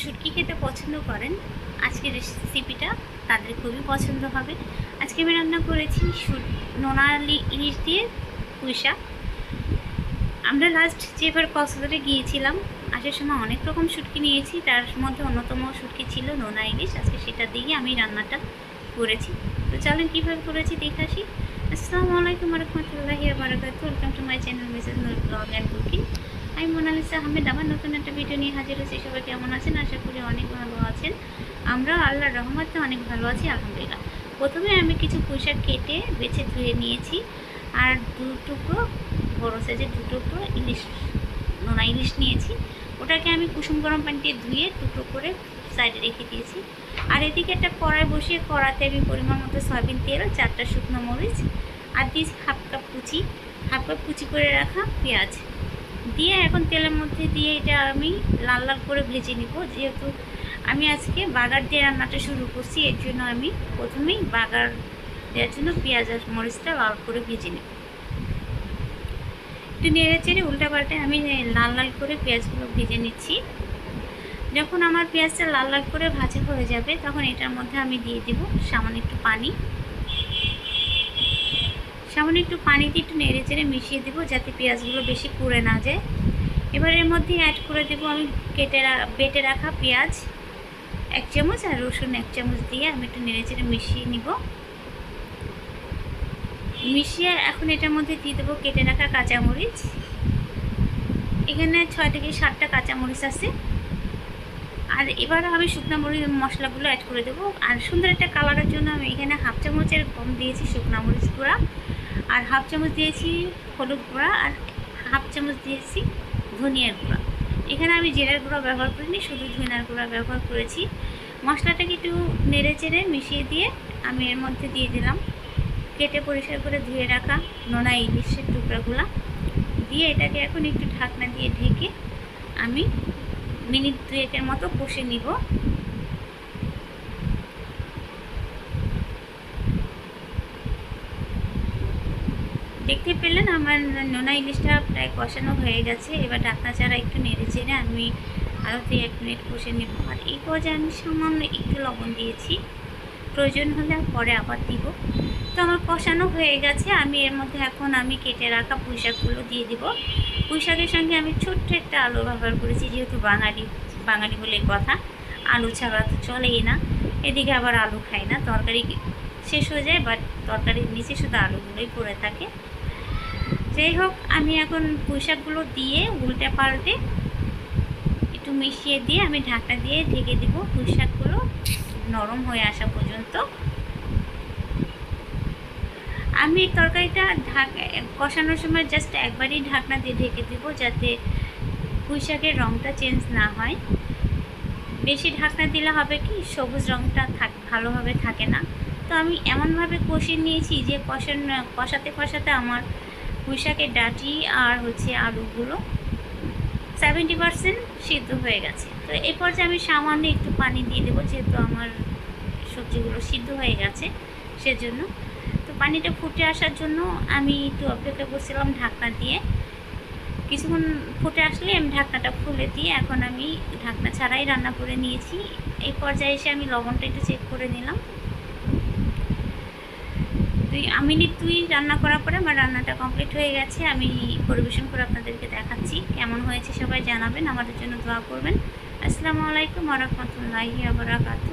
শুটকি খেতে পছন্দ করেন, আজকের রেসিপিটা তাদের খুবই পছন্দ হবে। আজকে আমি রান্না করেছি নোনালি ইলিশ দিয়ে পুঁইশাক আমরা লাস্ট যেবার কক্সবাজারে গিয়েছিলাম, আসার সময় অনেক রকম শুটকি নিয়েছি, তার মধ্যে অন্যতম শুটকি ছিল নোনা ইলিশ। আজকে সেটা দিয়ে আমি রান্নাটা করেছি। তো চলেন কীভাবে করেছি দেখে আসি। আসসালামু আলাইকুম রহমতুল্লাহি বারাকাতু welcome to my channel Mrs Noor blog and cooking আমি মোনালিসা আহমেদ আমার নতুন একটা ভিডিও নিয়ে হাজির হয়েছি। সবাই কেমন আছেন? আশা করি অনেক ভালো আছেন। আমরা আল্লাহর রহমতে অনেক ভালো আছি, আলহামদুলিল্লাহ। প্রথমে আমি কিছু পুঁইশাক কেটে বেছে ধুয়ে নিয়েছি। আর দু টুকরো বড়ো সাইজের দু টুকরো ইলিশ, নোনা ইলিশ নিয়েছি। ওটাকে আমি কুসুম গরম পানিতে ধুয়ে টুকরো করে সাইডে রেখে দিয়েছি। আর এদিকে একটা কড়াই বসিয়ে কড়াতে আমি পরিমাণ মতো সয়াবিন তেল, চারটা শুকনো মরিচ, আর দিয়েছি হাফ কাপ কুচি। হাফ কাপ কুচি করে রাখা পেঁয়াজ। দিয়ে এখন তেলের মধ্যে দিয়ে এটা আমি লাল লাল করে ভেজে নিব। যেহেতু আমি আজকে বাগার দিয়ে রান্নাটা শুরু করছি, এর জন্য আমি প্রথমেই বাগার দেওয়ার জন্য পেঁয়াজ আর মরিচটা লাল করে ভেজে নেব। একটু নেড়ে চেড়ে উল্টা পাল্টে আমি লাল লাল করে পেঁয়াজগুলো ভেজে নিচ্ছি। যখন আমার পেঁয়াজটা লাল লাল করে ভাজা হয়ে যাবে, তখন এটার মধ্যে আমি দিয়ে দেব সামান্য একটু পানি। সামান্য একটু পানিতে একটু নেড়ে চেড়ে মিশিয়ে দেবো যাতে পেঁয়াজগুলো বেশি পুড়ে না যায়। এবার এর মধ্যে অ্যাড করে দেবো আমি কেটে বেটে রাখা পেঁয়াজ, এক চামচ আর রসুন এক চামচ দিয়ে আমি একটু নেড়ে চেড়ে মিশিয়ে নিব। মিশিয়ে এখন এটার মধ্যে দিয়ে দেবো কেটে রাখা কাঁচামরিচ। এখানে ছয় থেকে সাতটা কাঁচামরিচ আছে। আর এবার আমি শুকনো মরিচ মশলাগুলো অ্যাড করে দেবো। আর সুন্দর একটা কালারের জন্য আমি এখানে হাফ চামচের কম দিয়েছি শুকনো মরিচ গুঁড়া। আর হাফ চামচ দিয়েছি হলুদ গুঁড়া আর হাফ চামচ দিয়েছি ধনিয়ার গুঁড়া। এখানে আমি জিরার গুঁড়া ব্যবহার করিনি, শুধু ধনিয়ার গুঁড়া ব্যবহার করেছি। মশলাটাকে একটু নেড়ে চেড়ে মিশিয়ে দিয়ে আমি এর মধ্যে দিয়ে দিলাম। কেটে পরিষ্কার করে ধুয়ে রাখা নোনা ইলিশের টুকরাগুলো। দিয়ে এটাকে এখন একটু ঢাকনা দিয়ে ঢেকে আমি মিনিট দুয়েকের মতো কষে নিব। দেখতে পেলেন, আমার নোনা ইলিশটা প্রায় কষানো হয়ে গেছে। এবার ঢাকনা ছাড়া একটু নেড়ে চেড়ে আমি আরও দুই এক মিনিট কষে নেব। আর এই পর্যায়ে আমি সামান্য একটু লবণ দিয়েছি। প্রয়োজন হলে পরে আবার দিব। তো আমার কষানো হয়ে গেছে। আমি এর মধ্যে এখন আমি কেটে রাখা পুঁইশাকগুলো দিয়ে দিব। পুঁইশাকের সঙ্গে আমি ছোট্ট একটা আলু ব্যবহার করেছি, যেহেতু বাঙালি বাঙালি বলে কথা। আলু ছাড়া তো চলেই না। এদিকে আবার আলু খাই না। তরকারি শেষ হয়ে যায়, বাট তরকারির নিচে শুধু আলুগুলোই পড়ে থাকে। যাই হোক, আমি এখন পুঁইশাকগুলো দিয়ে উল্টে পাল্টে একটু মিশিয়ে দিয়ে আমি ঢাকা দিয়ে ঢেকে দিব পুঁইশাকগুলো নরম হয়ে আসা পর্যন্ত। আমি তরকারিটা ঢাক, কষানোর সময় জাস্ট একবারই ঢাকনা দিয়ে ঢেকে দিব যাতে পুঁইশাকের রঙটা চেঞ্জ না হয়। বেশি ঢাকনা দিলে হবে কি, সবুজ রঙটা থাক, ভালোভাবে থাকে না। তো আমি এমনভাবে কষিয়ে নিয়েছি যে কষান, কষাতে কষাতে আমার পুঁইশাকের ডাঁটি আর হচ্ছে আলুগুলো সেভেন্টি পারসেন্ট সিদ্ধ হয়ে গেছে। তো এই পর্যায়ে আমি সামান্য একটু পানি দিয়ে দেবো, যেহেতু আমার সবজিগুলো সিদ্ধ হয়ে গেছে সেজন্য। তো পানিটা ফুটে আসার জন্য আমি একটু অপেক্ষা করছিলাম ঢাকনা দিয়ে। কিছুক্ষণ ফুটে আসলে আমি ঢাকনাটা খুলে দিয়ে এখন আমি ঢাকনা ছাড়াই রান্না করে নিয়েছি। এই পর্যায়ে এসে আমি লবণটা একটু চেক করে নিলাম। দুই নি, তুই রান্না করার পরে আমার রান্নাটা কমপ্লিট হয়ে গেছে। আমি পরিবেশন করে আপনাদেরকে দেখাচ্ছি। কেমন হয়েছে সবাই জানাবেন। আমাদের জন্য দোয়া করবেন। আসসালামু আলাইকুম আরহামতুল্লাহি আবরাকাতু